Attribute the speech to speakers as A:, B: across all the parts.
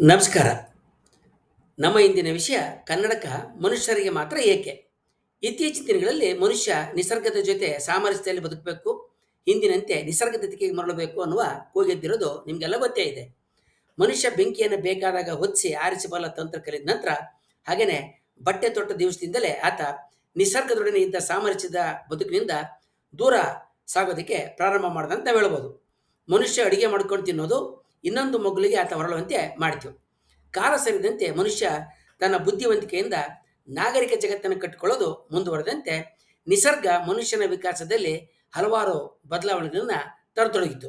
A: ನಮಸ್ಕಾರ. ನಮ್ಮ ಇಂದಿನ ವಿಷಯ ಕನ್ನಡಕ ಮನುಷ್ಯರಿಗೆ ಮಾತ್ರ ಏಕೆ? ಇತ್ತೀಚಿನ ದಿನಗಳಲ್ಲಿ ಮನುಷ್ಯ ನಿಸರ್ಗದ ಜೊತೆ ಸಾಮರಸ್ಯದಲ್ಲಿ ಬದುಕಬೇಕು, ಹಿಂದಿನಂತೆ ನಿಸರ್ಗದ ದಿಕ್ಕಿಗೆ ಮರಳಬೇಕು ಅನ್ನುವ ಕೂಗೆದ್ದಿರೋದು ನಿಮಗೆಲ್ಲ ಗೊತ್ತೇ ಇದೆ. ಮನುಷ್ಯ ಬೆಂಕಿಯನ್ನು ಬೇಕಾದಾಗ ಹೊತ್ತಿಸಿ ಆರಿಸಬಲ್ಲ ತಂತ್ರ ಕಲಿದ ನಂತರ ಹಾಗೆಯೇ ಬಟ್ಟೆ ತೊಟ್ಟ ದಿವಸದಿಂದಲೇ ಆತ ನಿಸರ್ಗದೊಡನೆ ಇದ್ದ ಸಾಮರಸ್ಯದ ಬದುಕಿನಿಂದ ದೂರ ಸಾಗೋದಕ್ಕೆ ಪ್ರಾರಂಭ ಮಾಡಿದಂತ ಹೇಳ್ಬೋದು. ಮನುಷ್ಯ ಅಡಿಗೆ ಮಾಡ್ಕೊಂಡು ತಿನ್ನೋದು ಇನ್ನೊಂದು ಮಗುಲಿಗೆ ಆತ ಹೊರಳುವಂತೆ ಮಾಡ್ತೀವಿ. ಕಾಲ ಸರಿದಂತೆ ಮನುಷ್ಯ ತನ್ನ ಬುದ್ಧಿವಂತಿಕೆಯಿಂದ ನಾಗರಿಕ ಜಗತ್ತನ್ನು ಕಟ್ಟಿಕೊಳ್ಳೋದು ಮುಂದುವರೆದಂತೆ ನಿಸರ್ಗ ಮನುಷ್ಯನ ವಿಕಾಸದಲ್ಲಿ ಹಲವಾರು ಬದಲಾವಣೆಗಳನ್ನು ತರತೊಡಗಿತು.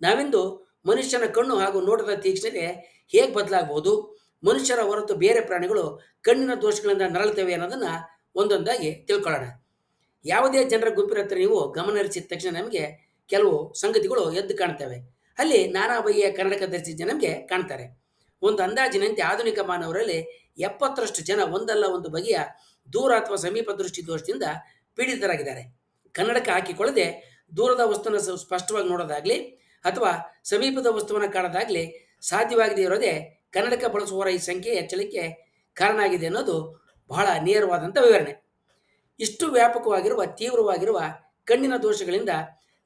A: ನಾವಿಂದು ಮನುಷ್ಯನ ಕಣ್ಣು ಹಾಗೂ ನೋಟದ ತೀಕ್ಷ್ಣತೆ ಹೇಗೆ ಬದಲಾಗಬಹುದು, ಮನುಷ್ಯರ ಹೊರತು ಬೇರೆ ಪ್ರಾಣಿಗಳು ಕಣ್ಣಿನ ದೋಷಗಳಿಂದ ನರಳುತ್ತವೆ ಅನ್ನೋದನ್ನು ಒಂದೊಂದಾಗಿ ತಿಳ್ಕೊಳ್ಳೋಣ. ಯಾವುದೇ ಜನರ ಗುಂಪಿನ ಹತ್ರ ನೀವು ಗಮನ ಹರಿಸಿದ ತಕ್ಷಣ ನಮಗೆ ಕೆಲವು ಸಂಗತಿಗಳು ಎದ್ದು ಕಾಣ್ತವೆ ಅಲ್ಲಿ ನಾನಾ ಬಗೆಯ ಕನ್ನಡಕ ಧರಿಸಿದ ಜನಕ್ಕೆ ಕಾಣ್ತಾರೆ. ಒಂದು ಅಂದಾಜಿನಂತೆ ಆಧುನಿಕ ಮಾನವರಲ್ಲಿ ಎಪ್ಪತ್ತರಷ್ಟು ಜನ ಒಂದಲ್ಲ ಒಂದು ಬಗೆಯ ದೂರ ಅಥವಾ ಸಮೀಪ ದೃಷ್ಟಿ ದೋಷದಿಂದ ಪೀಡಿತರಾಗಿದ್ದಾರೆ. ಕನ್ನಡಕ ಹಾಕಿಕೊಳ್ಳದೆ ದೂರದ ವಸ್ತುವನ್ನು ಸ್ಪಷ್ಟವಾಗಿ ನೋಡೋದಾಗಲಿ ಅಥವಾ ಸಮೀಪದ ವಸ್ತುವನ್ನು ಕಾಣೋದಾಗ್ಲಿ ಸಾಧ್ಯವಾಗದೇ ಇರೋದೇ ಕನ್ನಡಕ ಬಳಸುವವರ ಈ ಸಂಖ್ಯೆ ಹೆಚ್ಚಳಕ್ಕೆ ಕಾರಣ ಆಗಿದೆ ಅನ್ನೋದು ಬಹಳ ನೇರವಾದಂಥ ವಿವರಣೆ. ಇಷ್ಟು ವ್ಯಾಪಕವಾಗಿರುವ ತೀವ್ರವಾಗಿರುವ ಕಣ್ಣಿನ ದೋಷಗಳಿಂದ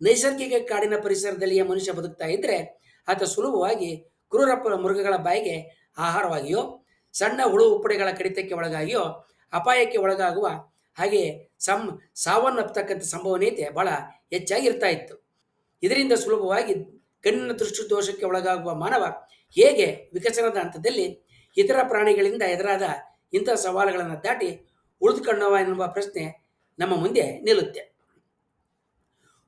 A: ನೈಸರ್ಗಿಕ ಕಾಡಿನ ಪರಿಸರದಲ್ಲಿಯೇ ಮನುಷ್ಯ ಬದುಕ್ತಾ ಇದ್ದರೆ ಆತ ಸುಲಭವಾಗಿ ಕ್ರೂರ ಮೃಗಗಳ ಬಾಯಿಗೆ ಆಹಾರವಾಗಿಯೋ, ಸಣ್ಣ ಹುಳು ಉಪ್ಪಡೆಗಳ ಕಡಿತಕ್ಕೆ ಒಳಗಾಗಿಯೋ, ಅಪಾಯಕ್ಕೆ ಒಳಗಾಗುವ ಹಾಗೆ ಸಂ ಸಾವನ್ನಪ್ಪತಕ್ಕಂಥ ಸಂಭವನೀಯತೆ ಬಹಳ ಹೆಚ್ಚಾಗಿರ್ತಾ ಇತ್ತು. ಇದರಿಂದ ಸುಲಭವಾಗಿ ಕಣ್ಣಿನ ದೃಷ್ಟಿ ದೋಷಕ್ಕೆ ಒಳಗಾಗುವ ಮಾನವ ಹೇಗೆ ವಿಕಸನದ ಹಂತದಲ್ಲಿ ಇತರ ಪ್ರಾಣಿಗಳಿಂದ ಎದುರಾದ ಇಂಥ ಸವಾಲುಗಳನ್ನು ದಾಟಿ ಉಳಿದುಕೊಂಡವ ಎನ್ನುವ ಪ್ರಶ್ನೆ ನಮ್ಮ ಮುಂದೆ ನಿಲ್ಲುತ್ತೆ.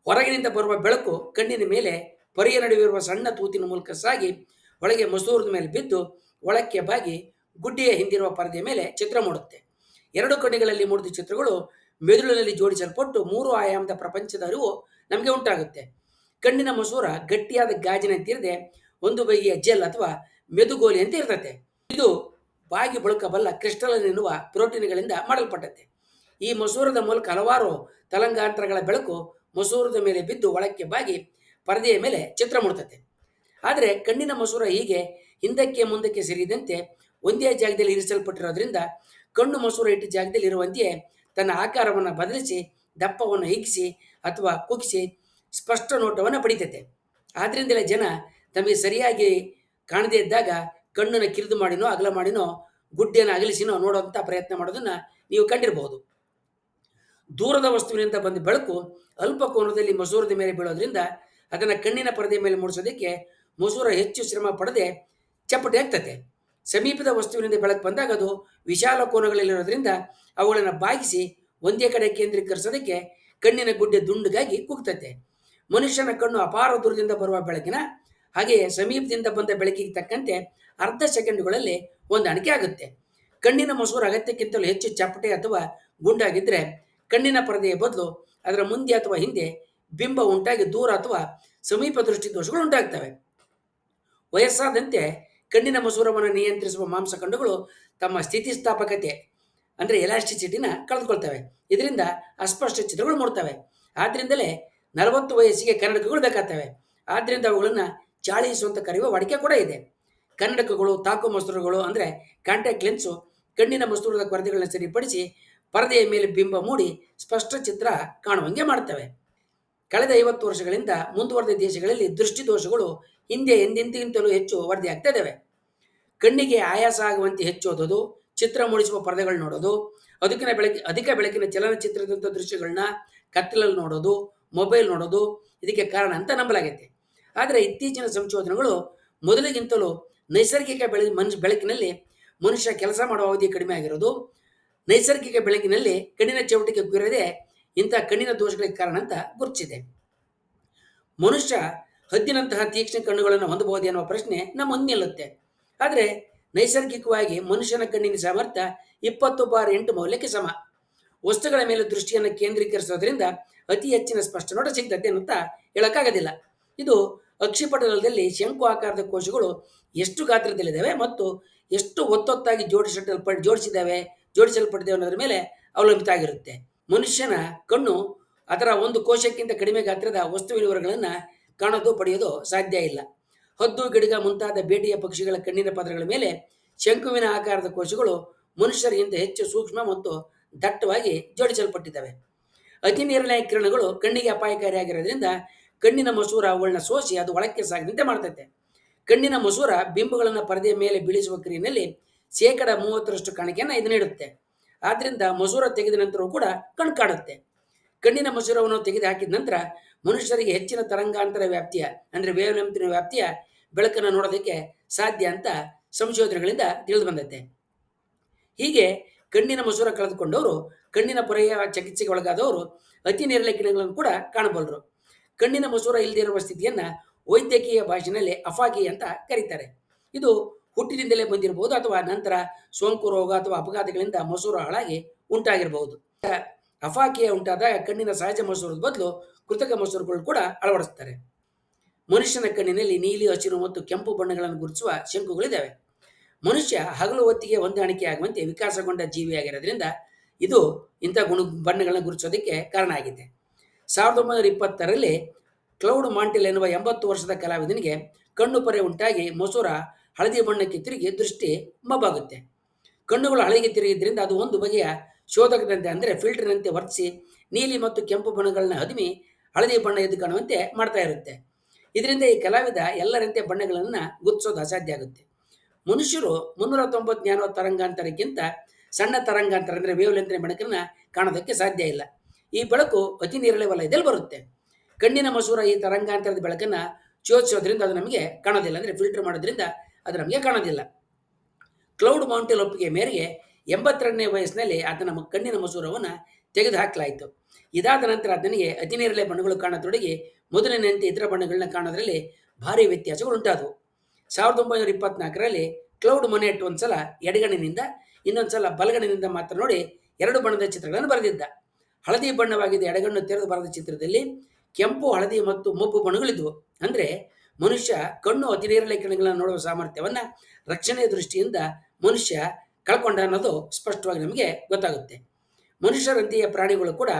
A: ಹೊರಗಿನಿಂದ ಬರುವ ಬೆಳಕು ಕಣ್ಣಿನ ಮೇಲೆ, ಪೊರೆಯ ನಡುವಿರುವ ಸಣ್ಣ ತೂತಿನ ಮೂಲಕ ಸಾಗಿ, ಒಳಗೆ ಮಸೂರದ ಮೇಲೆ ಬಿದ್ದು, ಒಳಕ್ಕೆ ಬಾಗಿ, ಗುಡ್ಡೆಯ ಹಿಂದಿರುವ ಪರದೆಯ ಮೇಲೆ ಚಿತ್ರ ಮೂಡುತ್ತೆ. ಎರಡು ಕಣ್ಣಿಗಳಲ್ಲಿ ಮೂಡಿದ ಚಿತ್ರಗಳು ಮೆದುಳಿನಲ್ಲಿ ಜೋಡಿಸಲ್ಪಟ್ಟು ಮೂರು ಆಯಾಮದ ಪ್ರಪಂಚದ ಅರಿವು ನಮಗೆ ಉಂಟಾಗುತ್ತೆ. ಕಣ್ಣಿನ ಮಸೂರ ಗಟ್ಟಿಯಾದ ಗಾಜಿನಂತಿರದೆ ಒಂದು ಬಗೆಯ ಜೆಲ್ ಅಥವಾ ಮೆದುಗೋಲಿ ಅಂತ ಇರ್ತದೆ ಇದು ಬಾಗಿ ಬಳುಕಬಲ್ಲ ಕ್ರಿಸ್ಟಲ್ ಎನ್ನುವ ಪ್ರೋಟೀನ್ಗಳಿಂದ ಮಾಡಲ್ಪಟ್ಟತೆ. ಈ ಮಸೂರದ ಮೂಲಕ ಹಲವಾರು ತಲಂಗಾಂತರಗಳ ಬೆಳಕು ಮಸೂರದ ಮೇಲೆ ಬಿದ್ದು ಒಳಕ್ಕೆ ಬಾಗಿ ಪರದೆಯ ಮೇಲೆ ಚಿತ್ರ ಮೂಡ್ತತೆ ಆದರೆ ಕಣ್ಣಿನ ಮಸೂರ ಹೀಗೆ ಹಿಂದಕ್ಕೆ ಮುಂದಕ್ಕೆ ಸೇರಿದಂತೆ ಒಂದೇ ಜಾಗದಲ್ಲಿ ಇರಿಸಲ್ಪಟ್ಟಿರೋದ್ರಿಂದ ಕಣ್ಣು ಮಸೂರ ಇಟ್ಟ ಜಾಗದಲ್ಲಿ ಇರುವಂತೆಯೇ ತನ್ನ ಆಕಾರವನ್ನು ಬದಲಿಸಿ, ದಪ್ಪವನ್ನು ಹಿಗ್ಗಿಸಿ ಅಥವಾ ಕುಗ್ಗಿಸಿ ಸ್ಪಷ್ಟ ನೋಟವನ್ನು ಪಡಿತೈತೆ. ಆದ್ದರಿಂದಲೇ ಜನ ತಮಗೆ ಸರಿಯಾಗಿ ಕಾಣದೇ ಇದ್ದಾಗ ಕಣ್ಣನ್ನು ಕಿರಿದು ಮಾಡಿನೋ, ಅಗಲ ಮಾಡಿನೋ, ಗುಡ್ಡೆಯನ್ನು ಅಗಲಿಸಿನೋ ನೋಡುವಂಥ ಪ್ರಯತ್ನ ಮಾಡೋದನ್ನು ನೀವು ಕಂಡಿರಬಹುದು. ದೂರದ ವಸ್ತುವಿನಿಂದ ಬಂದ ಬೆಳಕು ಅಲ್ಪ ಕೋನದಲ್ಲಿ ಮಸೂರದ ಮೇಲೆ ಬೀಳೋದ್ರಿಂದ ಅದನ್ನು ಕಣ್ಣಿನ ಪರದೆ ಮೇಲೆ ಮೂಡಿಸೋದಕ್ಕೆ ಮಸೂರ ಹೆಚ್ಚು ಶ್ರಮ ಪಡದೆ ಚಪ್ಪಟೆ ಆಗ್ತದೆ ಸಮೀಪದ ವಸ್ತುವಿನಿಂದ ಬೆಳಕು ಬಂದಾಗ ಅದು ವಿಶಾಲ ಕೋನಗಳಲ್ಲಿರೋದ್ರಿಂದ ಅವುಗಳನ್ನು ಬಾಗಿಸಿ ಒಂದೇ ಕಡೆ ಕೇಂದ್ರೀಕರಿಸೋದಕ್ಕೆ ಕಣ್ಣಿನ ಗುಡ್ಡೆ ದುಂಡುಗಾಗಿ ಕುಗ್ತತೆ. ಮನುಷ್ಯನ ಕಣ್ಣು ಅಪಾರ ದೂರದಿಂದ ಬರುವ ಬೆಳಕಿನ ಹಾಗೆಯೇ ಸಮೀಪದಿಂದ ಬಂದ ಬೆಳಕಿಗೆ ತಕ್ಕಂತೆ ಅರ್ಧ ಸೆಕೆಂಡುಗಳಲ್ಲಿ ಹೊಂದಾಣಿಕೆ ಆಗುತ್ತೆ. ಕಣ್ಣಿನ ಮಸೂರ ಅಗತ್ಯಕ್ಕಿಂತಲೂ ಹೆಚ್ಚು ಚಪ್ಪಟೆ ಅಥವಾ ಗುಂಡಾಗಿದ್ದರೆ ಕಣ್ಣಿನ ಪರದೆಯ ಬದಲು ಅದರ ಮುಂದೆ ಅಥವಾ ಹಿಂದೆ ಬಿಂಬ ಉಂಟಾಗಿ ದೂರ ಅಥವಾ ಸಮೀಪ ದೃಷ್ಟಿ ದೋಷಗಳು ಉಂಟಾಗ್ತವೆ. ವಯಸ್ಸಾದಂತೆ ಕಣ್ಣಿನ ಮಸೂರವನ್ನು ನಿಯಂತ್ರಿಸುವ ಮಾಂಸಖಂಡಗಳು ತಮ್ಮ ಸ್ಥಿತಿಸ್ಥಾಪಕತೆ ಅಂದರೆ ಎಲಾಸ್ಟಿಸಿಟಿನ ಕಳೆದುಕೊಳ್ತವೆ. ಇದರಿಂದ ಅಸ್ಪಷ್ಟ ಚಿತ್ರಗಳು ಮೂಡ್ತವೆ. ಆದ್ದರಿಂದಲೇ ನಲವತ್ತು ವಯಸ್ಸಿಗೆ ಕನ್ನಡಕಗಳು ಬೇಕಾಗ್ತವೆ. ಆದ್ದರಿಂದ ಅವುಗಳನ್ನು ಚಾಳಿಸು ಕರೆಯುವ ವಾಡಿಕೆ ಕೂಡ ಇದೆ. ಕನ್ನಡಕಗಳು, ತಾಕು ಮಸೂರಗಳು ಅಂದರೆ ಕಾಂಟ್ಯಾಕ್ಟ್ ಲೆನ್ಸು ಕಣ್ಣಿನ ಮಸೂರದ ಕೊರತೆಗಳನ್ನ ಸರಿಪಡಿಸಿ ಪರದೆಯ ಮೇಲೆ ಬಿಂಬ ಮೂಡಿ ಸ್ಪಷ್ಟ ಚಿತ್ರ ಕಾಣುವಂಗೆ ಮಾಡ್ತವೆ. ಕಳೆದ ಐವತ್ತು ವರ್ಷಗಳಿಂದ ಮುಂದುವರೆದ ದೇಶಗಳಲ್ಲಿ ದೃಷ್ಟಿ ದೋಷಗಳು ಹಿಂದೆ ಎಂದೆಂದಿಗಿಂತಲೂ ಹೆಚ್ಚು ಆಗ್ತಾ ಇದ್ದಾವೆ ಕಣ್ಣಿಗೆ ಆಯಾಸ ಆಗುವಂತೆ ಹೆಚ್ಚು ಓದೋದು, ಚಿತ್ರ ಮೂಡಿಸುವ ಪರದೆಗಳು ನೋಡೋದು ಅದಕ್ಕಿನ ಬೆಳಕಿ, ಅಧಿಕ ಬೆಳಕಿನ ಚಲನಚಿತ್ರದಂಥ ದೃಶ್ಯಗಳನ್ನ ಕತ್ತಲಲ್ಲಿ ನೋಡೋದು, ಮೊಬೈಲ್ ನೋಡೋದು ಇದಕ್ಕೆ ಕಾರಣ ಅಂತ ನಂಬಲಾಗೈತೆ. ಆದರೆ ಇತ್ತೀಚಿನ ಸಂಶೋಧನೆಗಳು ಮೊದಲಿಗಿಂತಲೂ ನೈಸರ್ಗಿಕ ಬೆಳೆ ಮನುಷ್ಯ, ಬೆಳಕಿನಲ್ಲಿ ಮನುಷ್ಯ ಕೆಲಸ ಮಾಡುವ ಅವಧಿ ಕಡಿಮೆ ಆಗಿರೋದು ನೈಸರ್ಗಿಕ ಬೆಳಕಿನಲ್ಲಿ ಕಣ್ಣಿನ ಚೌಟಿಗೆ ಗುರದೆ ಇಂಥ ಕಣ್ಣಿನ ದೋಷಗಳಿಗೆ ಕಾರಣ ಅಂತ ಗುರುತಿಸಿದೆ. ಮನುಷ್ಯ ಹದ್ದಿನಂತಹ ತೀಕ್ಷ್ಣ ಕಣ್ಣುಗಳನ್ನು ಹೊಂದಬಹುದು ಎನ್ನುವ ಪ್ರಶ್ನೆ ನಮ್ಮ ನಿಲ್ಲುತ್ತೆ ಆದರೆ ನೈಸರ್ಗಿಕವಾಗಿ ಮನುಷ್ಯನ ಕಣ್ಣಿನ ಸಾಮರ್ಥ್ಯ ಇಪ್ಪತ್ತು ಬಾರ್ ಎಂಟು ಮೌಲ್ಯಕ್ಕೆ ಸಮ. ವಸ್ತುಗಳ ಮೇಲೆ ದೃಷ್ಟಿಯನ್ನು ಕೇಂದ್ರೀಕರಿಸೋದ್ರಿಂದ ಅತಿ ಹೆಚ್ಚಿನ ಸ್ಪಷ್ಟ ನೋಟ ಸಿಗ್ತದೆ ಅಂತ ಹೇಳಕ್ಕಾಗೋದಿಲ್ಲ. ಇದು ಅಕ್ಷಿಪಟಲದಲ್ಲಿ ಶಂಕು ಆಕಾರದ ಕೋಶಗಳು ಎಷ್ಟು ಗಾತ್ರದಲ್ಲಿದ್ದಾವೆ ಮತ್ತು ಎಷ್ಟು ಒತ್ತೊತ್ತಾಗಿ ಜೋಡಿಸಲ್ಪಟ್ಟ ಜೋಡಿಸಿದ್ದಾವೆ? ಜೋಡಿಸಲ್ಪಟ್ಟಿದೆ ಅನ್ನೋದ್ರ ಮೇಲೆ ಅವಲಂಬಿತ ಆಗಿರುತ್ತೆ. ಮನುಷ್ಯನ ಕಣ್ಣು ಅದರ ಒಂದು ಕೋಶಕ್ಕಿಂತ ಕಡಿಮೆ ಗಾತ್ರದ ವಸ್ತು ವಿವರಗಳನ್ನು ಕಾಣೋದು, ಪಡೆಯೋದು ಸಾಧ್ಯ ಇಲ್ಲ. ಹದ್ದು, ಗಿಡಗ ಮುಂತಾದ ಬೇಟೆಯ ಪಕ್ಷಿಗಳ ಕಣ್ಣಿನ ಪದರಗಳ ಮೇಲೆ ಶಂಕುವಿನ ಆಕಾರದ ಕೋಶಗಳು ಮನುಷ್ಯರಿಗಿಂತ ಹೆಚ್ಚು ಸೂಕ್ಷ್ಮ ಮತ್ತು ದಟ್ಟವಾಗಿ ಜೋಡಿಸಲ್ಪಟ್ಟಿದ್ದಾವೆ. ಅತಿ ನಿರ್ಣಯ ಕಿರಣಗಳು ಕಣ್ಣಿಗೆ ಅಪಾಯಕಾರಿಯಾಗಿರೋದ್ರಿಂದ ಕಣ್ಣಿನ ಮಸೂರ ಅವುಗಳನ್ನ ಸೋಸಿ ಅದು ಒಳಕ್ಕೆ ಸಾಗದಂತೆ ಮಾಡ್ತೈತೆ. ಕಣ್ಣಿನ ಮಸೂರ ಬಿಂಬುಗಳನ್ನು ಪರದೆಯ ಮೇಲೆ ಬೀಳಿಸುವ ಕ್ರಿಯೆಯಲ್ಲಿ ಶೇಕಡ ಮೂವತ್ತರಷ್ಟು ಕಾಣಿಕೆಯನ್ನು ಇದು ನೀಡುತ್ತೆ. ಆದ್ರಿಂದ ಮಸೂರ ತೆಗೆದ ನಂತರವೂ ಕೂಡ ಕಣ್ ಕಾಣುತ್ತೆ ಕಣ್ಣಿನ ಮಸೂರವನ್ನು ತೆಗೆದು ಹಾಕಿದ ನಂತರ ಮನುಷ್ಯರಿಗೆ ಹೆಚ್ಚಿನ ತರಂಗಾಂತರ ವ್ಯಾಪ್ತಿಯ, ಅಂದರೆ ವೇವ್ಲೆಂತಿನ ವ್ಯಾಪ್ತಿಯ ಬೆಳಕನ್ನು ನೋಡೋದಕ್ಕೆ ಸಾಧ್ಯ ಅಂತ ಸಂಶೋಧನೆಗಳಿಂದ ತಿಳಿದು ಬಂದೈತೆ ಹೀಗೆ ಕಣ್ಣಿನ ಮಸೂರ ಕಳೆದುಕೊಂಡವರು, ಕಣ್ಣಿನ ಪೊರೆಯ ಚಿಕಿತ್ಸೆಗೆ ಒಳಗಾದವರು, ಅತಿ ನೇರಳೆ ಕಿರಣಗಳನ್ನು ಕೂಡ ಕಾಣಬಲ್ಲರು. ಕಣ್ಣಿನ ಮಸೂರ ಇಲ್ಲದಿರುವ ಸ್ಥಿತಿಯನ್ನ ವೈದ್ಯಕೀಯ ಭಾಷೆಯಲ್ಲಿ ಅಫಾಗಿ ಅಂತ ಕರೀತಾರೆ. ಇದು ಹುಟ್ಟಿನಿಂದಲೇ ಬಂದಿರಬಹುದು ಅಥವಾ ನಂತರ ಸೋಂಕು ರೋಗ ಅಥವಾ ಅಪಘಾತಗಳಿಂದ ಮಸೂರ ಹಾಳಾಗಿ ಉಂಟಾಗಿರಬಹುದು. ಅಫಾಕಿಯ ಉಂಟಾದಾಗ ಕಣ್ಣಿನ ಸಹಜ ಮಸೂರದ ಬದಲು ಕೃತಕ ಮಸೂರುಗಳು ಕೂಡ ಅಳವಡಿಸ್ತಾರೆ ಮನುಷ್ಯನ ಕಣ್ಣಿನಲ್ಲಿ ನೀಲಿ, ಹಸಿರು ಮತ್ತು ಕೆಂಪು ಬಣ್ಣಗಳನ್ನು ಗುರುತಿಸುವ ಶಂಕುಗಳಿದ್ದಾವೆ. ಮನುಷ್ಯ ಹಗಲು ಹೊತ್ತಿಗೆ ಹೊಂದಾಣಿಕೆ ಆಗುವಂತೆ ವಿಕಾಸಗೊಂಡ ಜೀವಿಯಾಗಿರೋದ್ರಿಂದ ಇದು ಇಂಥ ಗುಣ ಬಣ್ಣಗಳನ್ನು ಗುರುತಿಸೋದಕ್ಕೆ ಕಾರಣ ಆಗಿದೆ. ಸಾವಿರದ ಒಂಬೈನೂರ ಇಪ್ಪತ್ತರಲ್ಲಿ ಕ್ಲೌಡ್ ಮಾಂಟಿಲ್ ಎನ್ನುವ ಎಂಬತ್ತು ವರ್ಷದ ಕಲಾವಿದನಿಗೆ ಕಣ್ಣು ಪೊರೆ ಉಂಟಾಗಿ ಮಸೂರ ಹಳದಿ ಬಣ್ಣಕ್ಕೆ ತಿರುಗಿ ದೃಷ್ಟಿ ಮಬ್ಬಾಗುತ್ತೆ. ಕಣ್ಣುಗಳು ಹಳದಿಗೆ ತಿರುಗಿದ್ರಿಂದ ಅದು ಒಂದು ಬಗೆಯ ಶೋಧಕದಂತೆ ಅಂದರೆ ಫಿಲ್ಟರ್ನಂತೆ ವರ್ತಿಸಿ ನೀಲಿ ಮತ್ತು ಕೆಂಪು ಬಣ್ಣಗಳನ್ನ ಹದಿಮಿ ಹಳದಿ ಬಣ್ಣ ಎದ್ದು ಕಾಣುವಂತೆ ಮಾಡ್ತಾ ಇರುತ್ತೆ. ಇದರಿಂದ ಈ ಕಲಾವಿದ ಎಲ್ಲರಂತೆ ಬಣ್ಣಗಳನ್ನು ಗುರುತಿಸೋದು ಅಸಾಧ್ಯ ಆಗುತ್ತೆ. ಮನುಷ್ಯರು ಮುನ್ನೂರ ತೊಂಬತ್ತು ಜ್ಞಾನೋ ತರಂಗಾಂತರಕ್ಕಿಂತ ಸಣ್ಣ ತರಂಗಾಂತರ ಅಂದರೆ ವೇವ್ ಲೆಂತ್ನ ಬೆಳಕನ್ನು ಕಾಣೋದಕ್ಕೆ ಸಾಧ್ಯ ಇಲ್ಲ. ಈ ಬೆಳಕು ಅತಿ ನೇರಳೆ ವಲಯದಲ್ಲಿ ಬರುತ್ತೆ. ಕಣ್ಣಿನ ಮಸೂರ ಈ ತರಂಗಾಂತರದ ಬೆಳಕನ್ನು ಚೋದಿಸೋದ್ರಿಂದ ಅದು ನಮಗೆ ಕಾಣೋದಿಲ್ಲ ಅಂದರೆ ಫಿಲ್ಟರ್ ಮಾಡೋದ್ರಿಂದ ಅದು ನಮಗೆ ಕಾಣೋದಿಲ್ಲ. ಕ್ಲೌಡ್ ಮೌಂಟೇನ್ ಒಪ್ಪಿಗೆ ಮೇರೆಗೆ ಎಂಬತ್ತೆರಡನೇ ವಯಸ್ಸಿನಲ್ಲಿ ಆತನ ಕಣ್ಣಿನ ಮಸೂರವನ್ನು ತೆಗೆದುಹಾಕಲಾಯಿತು. ಇದಾದ ನಂತರ ಆತನಿಗೆ ಅತಿ ನೇರಳೆ ಬಣ್ಣಗಳು ಕಾಣತೊಡಗಿ ಮೊದಲಿನಂತೆ ಇತರ ಬಣ್ಣಗಳನ್ನ ಕಾಣೋದ್ರಲ್ಲಿ ಭಾರಿ ವ್ಯತ್ಯಾಸಗಳು ಉಂಟಾದವು. ಸಾವಿರದ ಒಂಬೈನೂರ ಇಪ್ಪತ್ನಾಲ್ಕರಲ್ಲಿ ಕ್ಲೌಡ್ ಮೊನೆಟ್ ಒಂದ್ಸಲ ಎಡಗಣ್ಣಿನಿಂದ ಇನ್ನೊಂದ್ಸಲ ಬಲಗಣ್ಣಿನಿಂದ ಮಾತ್ರ ನೋಡಿ ಎರಡು ಬಣ್ಣದ ಚಿತ್ರಗಳನ್ನು ಬರೆದಿದ್ದ. ಹಳದಿ ಬಣ್ಣವಾಗಿದ್ದ ಎಡಗಣ್ಣು ತೆರೆದು ಬರೆದ ಚಿತ್ರದಲ್ಲಿ ಕೆಂಪು, ಹಳದಿ ಮತ್ತು ಮಬ್ಬು ಬಣ್ಣಗಳಿದ್ವು. ಅಂದರೆ ಮನುಷ್ಯ ಕಣ್ಣು ಅತಿ ನೇರಳೆ ನೋಡುವ ಸಾಮರ್ಥ್ಯವನ್ನ ರಕ್ಷಣೆಯ ದೃಷ್ಟಿಯಿಂದ ಮನುಷ್ಯ ಕಳ್ಕೊಂಡ ಅನ್ನೋದು ಸ್ಪಷ್ಟವಾಗಿ ನಮಗೆ ಗೊತ್ತಾಗುತ್ತೆ. ಮನುಷ್ಯರಂತೆಯೇ ಪ್ರಾಣಿಗಳು ಕೂಡ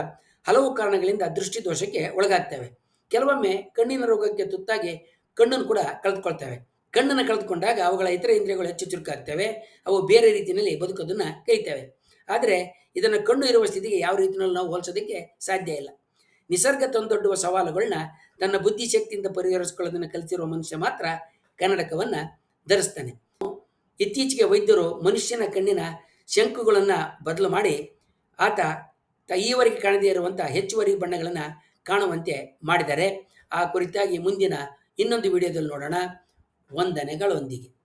A: ಹಲವು ಕಾರಣಗಳಿಂದ ದೃಷ್ಟಿ ದೋಷಕ್ಕೆ ಒಳಗಾಗ್ತವೆ. ಕೆಲವೊಮ್ಮೆ ಕಣ್ಣಿನ ರೋಗಕ್ಕೆ ತುತ್ತಾಗಿ ಕಣ್ಣನ್ನು ಕೂಡ ಕಳೆದುಕೊಳ್ತವೆ. ಕಣ್ಣನ್ನು ಕಳೆದುಕೊಂಡಾಗ ಅವುಗಳ ಇತರ ಇಂದ್ರಿಯಗಳು ಹೆಚ್ಚು ಚುರುಕಾಗ್ತವೆ. ಅವು ಬೇರೆ ರೀತಿಯಲ್ಲಿ ಬದುಕೋದನ್ನ ಕಲಿತವೆ. ಆದರೆ ಇದನ್ನು ಕಣ್ಣು ಇರುವ ಸ್ಥಿತಿಗೆ ಯಾವ ರೀತಿಯಲ್ಲಿ ನಾವು ಹೋಲಿಸೋದಕ್ಕೆ ಸಾಧ್ಯ ಇಲ್ಲ. ನಿಸರ್ಗ ತಂದೊಡ್ಡುವ ಸವಾಲುಗಳನ್ನ ತನ್ನ ಬುದ್ಧಿಶಕ್ತಿಯಿಂದ ಪರಿಹರಿಸಿಕೊಳ್ಳೋದನ್ನು ಕಲಿತಿರುವ ಮನುಷ್ಯ ಮಾತ್ರ ಕನ್ನಡಕವನ್ನ ಧರಿಸ್ತಾನೆ. ಇತ್ತೀಚೆಗೆ ವೈದ್ಯರು ಮನುಷ್ಯನ ಕಣ್ಣಿನ ಶಂಕುಗಳನ್ನು ಬದಲು ಮಾಡಿ ಆತ ಈವರೆಗೆ ಕಾಣದೇ ಇರುವಂಥ ಹೆಚ್ಚುವರಿ ಬಣ್ಣಗಳನ್ನು ಕಾಣುವಂತೆ ಮಾಡಿದ್ದಾರೆ. ಆ ಕುರಿತಾಗಿ ಮುಂದಿನ ಇನ್ನೊಂದು ವಿಡಿಯೋದಲ್ಲಿ ನೋಡೋಣ. ವಂದನೆಗಳೊಂದಿಗೆ.